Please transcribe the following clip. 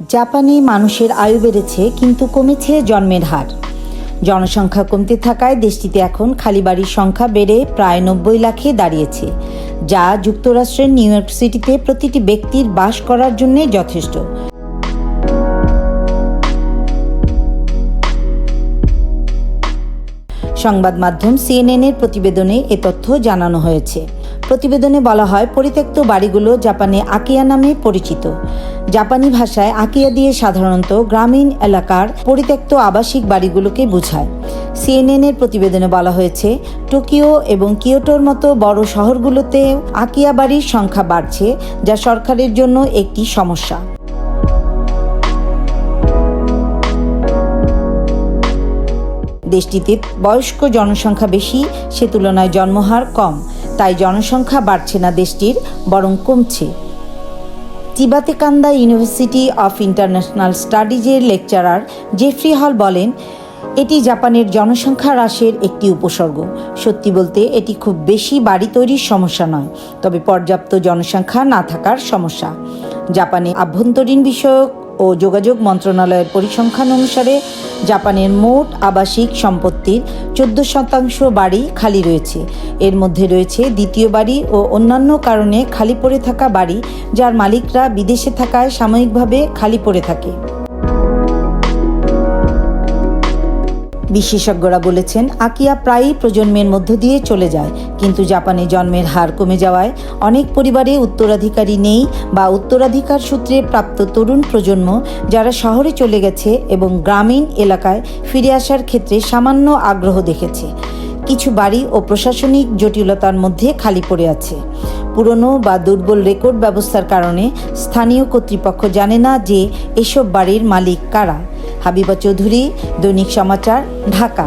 জাপানে মানুষের আয়ু বেড়েছে, কিন্তু কমেছে জন্মের হার। জনসংখ্যা কমতে থাকায় দেশটিতে এখন খালি বাড়ির সংখ্যা বেড়ে প্রায় নব্বই লাখে দাঁড়িয়েছে, যা যুক্তরাষ্ট্রের নিউ ইয়র্ক সিটিতে প্রতিটি ব্যক্তির বাস করার জন্য যথেষ্ট। সংবাদ মাধ্যম সিএনএনের প্রতিবেদনে এ তথ্য জানানো হয়েছে। প্রতিবেদনে বলা হয়, পরিত্যক্ত বাড়িগুলো জাপানে আকিয়া নামে পরিচিত। জাপানি ভাষায় আকিয়া দিয়ে সাধারণত গ্রামীণ এলাকার পরিত্যক্ত আবাসিক বাড়িগুলোকে বোঝায়। সিএনএনের প্রতিবেদনে বলা হয়েছে, টোকিও এবং কিয়োটোর মতো বড় শহরগুলোতে আকিয়া বাড়ির সংখ্যা বাড়ছে, যা সরকারের জন্য একটি সমস্যা। দেশটিতে বয়স্ক জনসংখ্যা বেশি, সে তুলনায় জন্মহার কম। তাই জনসংখ্যা বাড়ছে না দেশটির, বরং কমছে। চিবাতেকান্দা ইউনিভার্সিটি অফ ইন্টারন্যাশনাল স্টাডিজের লেকচারার জেফ্রি হল বলেন, এটি জাপানের জনসংখ্যা হ্রাসের একটি উপসর্গ। সত্যি বলতে, এটি খুব বেশি বাড়ি তৈরির সমস্যা নয়, তবে পর্যাপ্ত জনসংখ্যা না থাকার সমস্যা। জাপানে আভ্যন্তরীণ বিষয়ক ও যোগাযোগ মন্ত্রণালয়ের পরিসংখ্যান অনুসারে জাপানের মোট আবাসিক সম্পত্তির চোদ্দ শতাংশ বাড়ি খালি রয়েছে। এর মধ্যে রয়েছে দ্বিতীয় বাড়ি ও অন্যান্য কারণে খালি পড়ে থাকা বাড়ি, যার মালিকরা বিদেশে থাকায় সাময়িকভাবে খালি পড়ে থাকে। বিশেষজ্ঞরা বলেছেন, আকিয়া প্রায়ই প্রজন্মের মধ্য দিয়ে চলে যায়। কিন্তু জাপানে জন্মের হার কমে যাওয়ায় অনেক পরিবারে উত্তরাধিকারী নেই বা উত্তরাধিকার সূত্রে প্রাপ্ত তরুণ প্রজন্ম যারা শহরে চলে গেছে এবং গ্রামীণ এলাকায় ফিরে আসার ক্ষেত্রে সামান্য আগ্রহ দেখেছে। কিছু বাড়ি ও প্রশাসনিক জটিলতার মধ্যে খালি পড়ে আছে। পুরনো বা দুর্বল রেকর্ড ব্যবস্থার কারণে স্থানীয় কর্তৃপক্ষ জানে না যে এসব বাড়ির মালিক কারা। হাবিবা চৌধুরী দৈনিক সমাচার ঢাকা।